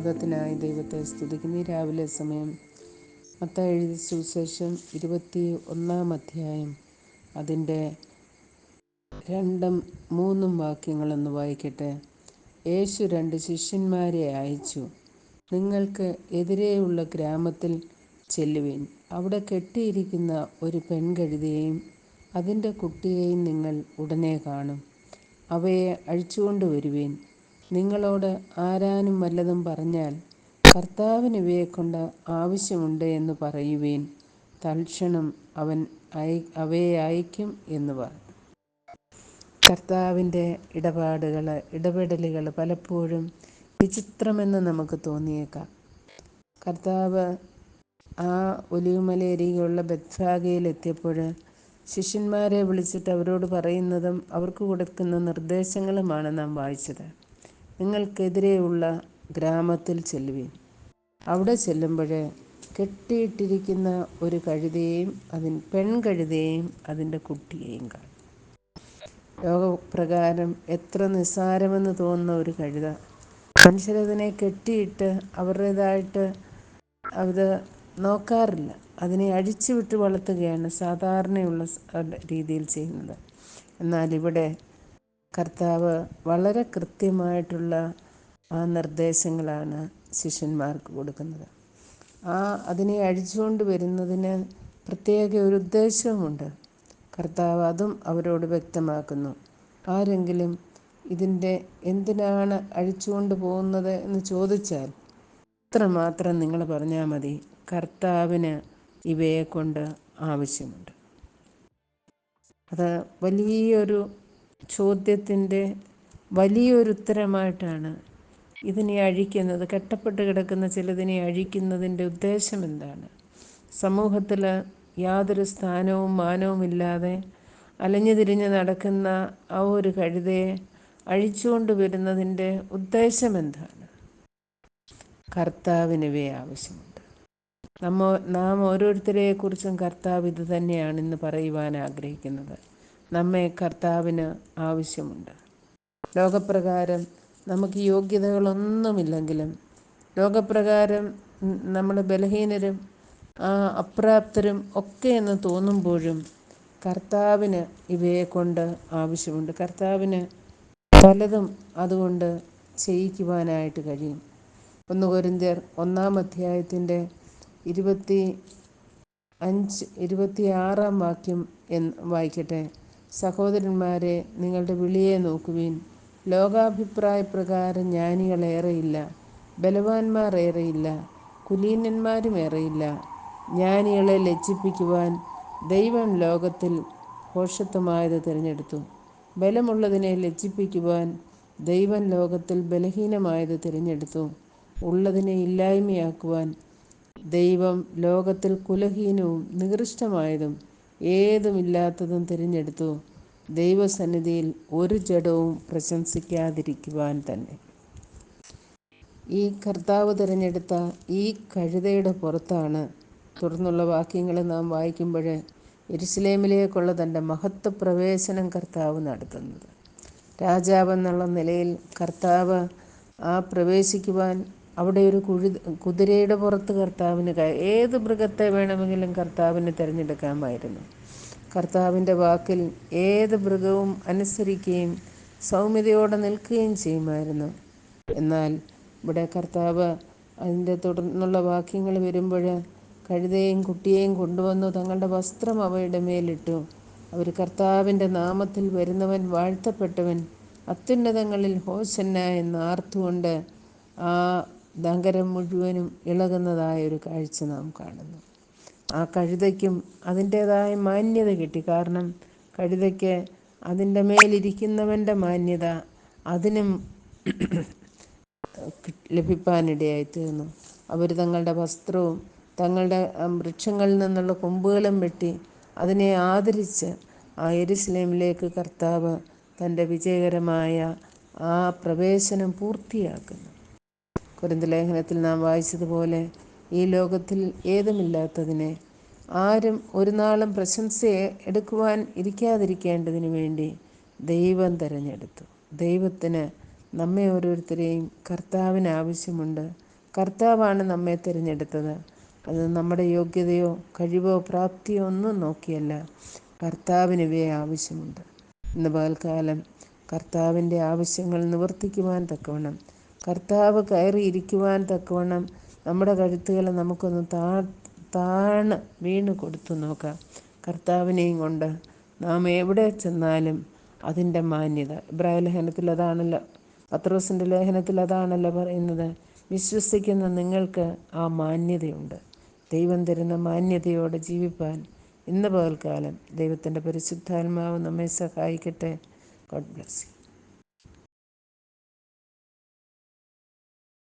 ഭാഗത്തിനായി ദൈവത്തെ സ്തുതിക്കുന്നു. രാവിലെ സമയം മത്ത എഴുതി സുവിശേഷം ഇരുപത്തി ഒന്നാം അധ്യായം. അതിന്റെ രണ്ടും മൂന്നും വാക്യങ്ങളൊന്ന് വായിക്കട്ടെ. യേശു രണ്ട് ശിഷ്യന്മാരെ അയച്ചു. നിങ്ങൾക്ക് എതിരെയുള്ള ഗ്രാമത്തിൽ ചെല്ലുവിൻ. അവിടെ കെട്ടിയിരിക്കുന്ന ഒരു പെൺകഴുതിയെയും അതിന്റെ കുട്ടിയെയും നിങ്ങൾ ഉടനെ കാണും. അവയെ അഴിച്ചുകൊണ്ട് വരുവീൻ. നിങ്ങളോട് ആരാനും വല്ലതും പറഞ്ഞാൽ കർത്താവിന് ഇവയെക്കൊണ്ട് ആവശ്യമുണ്ട് എന്ന് പറയുവേൻ. തൽക്ഷണം അവൻ അവയെ അയക്കും എന്ന് പറഞ്ഞു. കർത്താവിന്റെ ഇടപാടുകൾ ഇടപെടലുകൾ പലപ്പോഴും വിചിത്രമെന്ന് നമുക്ക് തോന്നിയേക്കാം. കർത്താവ് ആ ഒലിവുമലയരികെയുള്ള ബത്ഫാഗയിലെത്തിയപ്പോൾ ശിഷ്യന്മാരെ വിളിച്ചിട്ട് അവരോട് പറയുന്നതും അവർക്ക് കൊടുക്കുന്ന നിർദ്ദേശങ്ങളുമാണ് നാം വായിച്ചത്. നിങ്ങൾക്കെതിരെയുള്ള ഗ്രാമത്തിൽ ചെല്ലുവിൻ. അവിടെ ചെല്ലുമ്പോഴേ കെട്ടിയിട്ടിരിക്കുന്ന ഒരു കഴുതയെയും അതിൻ പെൺകഴുതയെയും അതിന്റെ കുട്ടിയെയും കാണും. ലോകപ്രകാരം എത്ര നിസ്സാരമെന്ന് തോന്നുന്ന ഒരു കഴുത. മനുഷ്യരതിനെ കെട്ടിയിട്ട് അവരുടേതായിട്ട് അത് നോക്കാറില്ല. അതിനെ അഴിച്ചു വിട്ട് വളർത്തുകയാണ് സാധാരണയുള്ള രീതിയിൽ ചെയ്യുന്നത്. എന്നാൽ ഇവിടെ കർത്താവ് വളരെ കൃത്യമായിട്ടുള്ള ആ നിർദ്ദേശങ്ങളാണ് ശിഷ്യന്മാർക്ക് കൊടുക്കുന്നത്. ആ അതിനെ അഴിച്ചുകൊണ്ട് വരുന്നതിന് പ്രത്യേക ഒരു ഉദ്ദേശവുമുണ്ട്. കർത്താവ് അതും അവരോട് വ്യക്തമാക്കുന്നു. ആരെങ്കിലും ഇതിന്റെ എന്തിനാണ് അഴിച്ചുകൊണ്ട് പോകുന്നത് എന്ന് ചോദിച്ചാൽ അത്രമാത്രം നിങ്ങൾ പറഞ്ഞാൽ മതി കർത്താവിന് ഇവയെ കൊണ്ട് ആവശ്യമുണ്ട്. അത് വലിയൊരു ചോദ്യത്തിന്റെ വലിയൊരു ഉത്തരമായിട്ടാണ് ഇതിനെ അഴിക്കുന്നത്. കെട്ടപ്പെട്ട് കിടക്കുന്ന ചിലതിനെ അഴിക്കുന്നതിന്റെ ഉദ്ദേശം എന്താണ്? സമൂഹത്തിൽ യാതൊരു സ്ഥാനവും മാനവും ഇല്ലാതെ അലഞ്ഞു തിരിഞ്ഞ് നടക്കുന്ന ആ ഒരു കഴുതയെ അഴിച്ചുകൊണ്ട് വരുന്നതിന്റെ ഉദ്ദേശം എന്താണ്? കർത്താവിനവേ ആവശ്യമുണ്ട്. നമ്മ നാം ഓരോരുത്തരെക്കുറിച്ചും കർത്താവ് ഇത് തന്നെയാണ് ഇന്ന് പറയുവാൻ ആഗ്രഹിക്കുന്നത്. നമ്മെ കർത്താവിന് ആവശ്യമുണ്ട്. ലോകപ്രകാരം നമുക്ക് യോഗ്യതകളൊന്നുമില്ലെങ്കിലും ലോകപ്രകാരം നമ്മൾ ബലഹീനരും അപ്രാപ്തരും ഒക്കെ എന്ന് തോന്നുമ്പോഴും കർത്താവിന് ഇവയെ കൊണ്ട് ആവശ്യമുണ്ട്. കർത്താവിന് പലതും അതുകൊണ്ട് ചെയ്യിക്കുവാനായിട്ട് കഴിയും. ഒന്ന് കൊരിന്ത്യർ ഒന്നാം അധ്യായത്തിന്റെ ഇരുപത്തി അഞ്ച് ഇരുപത്തി ആറാം വാക്യം എന്ന് വായിക്കട്ടെ. സഹോദരന്മാരെ നിങ്ങളുടെ വിളിയെ നോക്കുവിൻ. ലോകാഭിപ്രായ പ്രകാരം ജ്ഞാനികളേറെയില്ല ബലവാന്മാർ ഏറെയില്ല. കുലീനന്മാരും ഏറെയില്ല. ജ്ഞാനികളെ ലജ്ജിപ്പിക്കുവാൻ ദൈവം ലോകത്തിൽ ഭോഷത്വമായത് തിരഞ്ഞെടുത്തു. ബലമുള്ളതിനെ ലജ്ജിപ്പിക്കുവാൻ ദൈവം ലോകത്തിൽ ബലഹീനമായത് തിരഞ്ഞെടുത്തു. ഉള്ളതിനെ ഇല്ലായ്മയാക്കുവാൻ ദൈവം ലോകത്തിൽ കുലഹീനവും നികൃഷ്ടമായതും ഏതുമില്ലാത്തതും തിരഞ്ഞെടുത്തു. ദൈവസന്നിധിയിൽ ഒരു ജഡവും പ്രശംസിക്കാതിരിക്കുവാൻ തന്നെ. ഈ കർത്താവ് തിരഞ്ഞെടുത്ത ഈ കഴുതയുടെ പുറത്താണ് തുടർന്നുള്ള വാക്യങ്ങൾ നാം വായിക്കുമ്പോൾ എരുസലേമിലേക്കുള്ള തന്റെ മഹത്വ പ്രവേശനം കർത്താവ് നടത്തുന്നത്. രാജാവെന്നുള്ള നിലയിൽ കർത്താവ് ആ പ്രവേശിക്കുവാൻ അവിടെ ഒരു കുഴി കുതിരയുടെ പുറത്ത് കർത്താവിന് ഏത് മൃഗത്തെ വേണമെങ്കിലും കർത്താവിന് തിരഞ്ഞെടുക്കാമായിരുന്നു. കർത്താവിന്റെ വാക്കിൽ ഏത് മൃഗവും അനുസരിക്കുകയും സൗമ്യതയോടെ നിൽക്കുകയും ചെയ്യുമായിരുന്നു. എന്നാൽ ഇവിടെ കർത്താവ് അതിന്റെ തുടർന്നുള്ള വാക്യങ്ങൾ വരുമ്പോൾ കഴുതയും കുട്ടിയെയും കൊണ്ടുവന്നു തങ്ങളുടെ വസ്ത്രം അവയുടെ മേലിട്ടു. അവർ കർത്താവിന്റെ നാമത്തിൽ വരുന്നവൻ വാഴ്ത്തപ്പെട്ടവൻ അത്യുന്നതങ്ങളിൽ ഹോസന്ന എന്ന് ആർത്തുകൊണ്ട് ആ നഗരം മുഴുവനും ഇളകുന്നതായ ഒരു കാഴ്ച നാം കാണുന്നു. ആ കഴുതയ്ക്കും അതിന്റേതായ മാന്യത കിട്ടി. കാരണം കഴുതയ്ക്ക് അതിന്റെ മേലിരിക്കുന്നവന്റെ മാന്യത അതിനും ലഭിപ്പാനിടയായി തീർന്നു. അവർ തങ്ങളുടെ വസ്ത്രവും തങ്ങളുടെ വൃക്ഷങ്ങളിൽ നിന്നുള്ള കൊമ്പുകളും വെട്ടി അതിനെ ആദരിച്ച് ആ എരുസലേമിലേക്ക് കർത്താവ് തന്റെ വിജയകരമായ ആ പ്രവേശനം പൂർത്തിയാക്കുന്നു. കുരുന്ത ലേഖനത്തിൽ നാം വായിച്ചതുപോലെ ഈ ലോകത്തിൽ ഏതുമില്ലാത്തതിനെ ആരും ഒരു നാളും പ്രശംസയെ എടുക്കുവാൻ ഇരിക്കാതിരിക്കേണ്ടതിന് വേണ്ടി ദൈവം തിരഞ്ഞെടുത്തു. ദൈവത്തിന് നമ്മെ ഓരോരുത്തരെയും കർത്താവിന് ആവശ്യമുണ്ട്. കർത്താവാണ് നമ്മെ തിരഞ്ഞെടുത്തത്. അത് നമ്മുടെ യോഗ്യതയോ കഴിവോ പ്രാപ്തിയോ ഒന്നും നോക്കിയല്ല. കർത്താവിന് ഇവയെ ആവശ്യമുണ്ട്. ഇന്ന് പകൽക്കാലം കർത്താവിന്റെ ആവശ്യങ്ങൾ നിവർത്തിക്കുവാൻ തക്കവണ്ണം കർത്താവ് കയറിയിരിക്കുവാൻ തക്കവണ്ണം നമ്മുടെ കഴുത്തുകൾ നമുക്കൊന്ന് താ താണ് വീണ് കൊടുത്തു നോക്കാം. കർത്താവിനെയും കൊണ്ട് നാം എവിടെ ചെന്നാലും അതിന്റെ മാന്യത. ഇബ്രാഹിം ലേഖനത്തിൽ അതാണല്ലോ പത്രോസിന്റെ ലേഖനത്തിൽ അതാണല്ലോ പറയുന്നത് വിശ്വസിക്കുന്ന നിങ്ങൾക്ക് ആ മാന്യതയുണ്ട്. ദൈവം തരുന്ന മാന്യതയോടെ ജീവിപ്പാൻ ഇന്ന് പകൽക്കാലം ദൈവത്തിന്റെ പരിശുദ്ധാത്മാവ് നമ്മെ സഹായിക്കട്ടെ. God bless you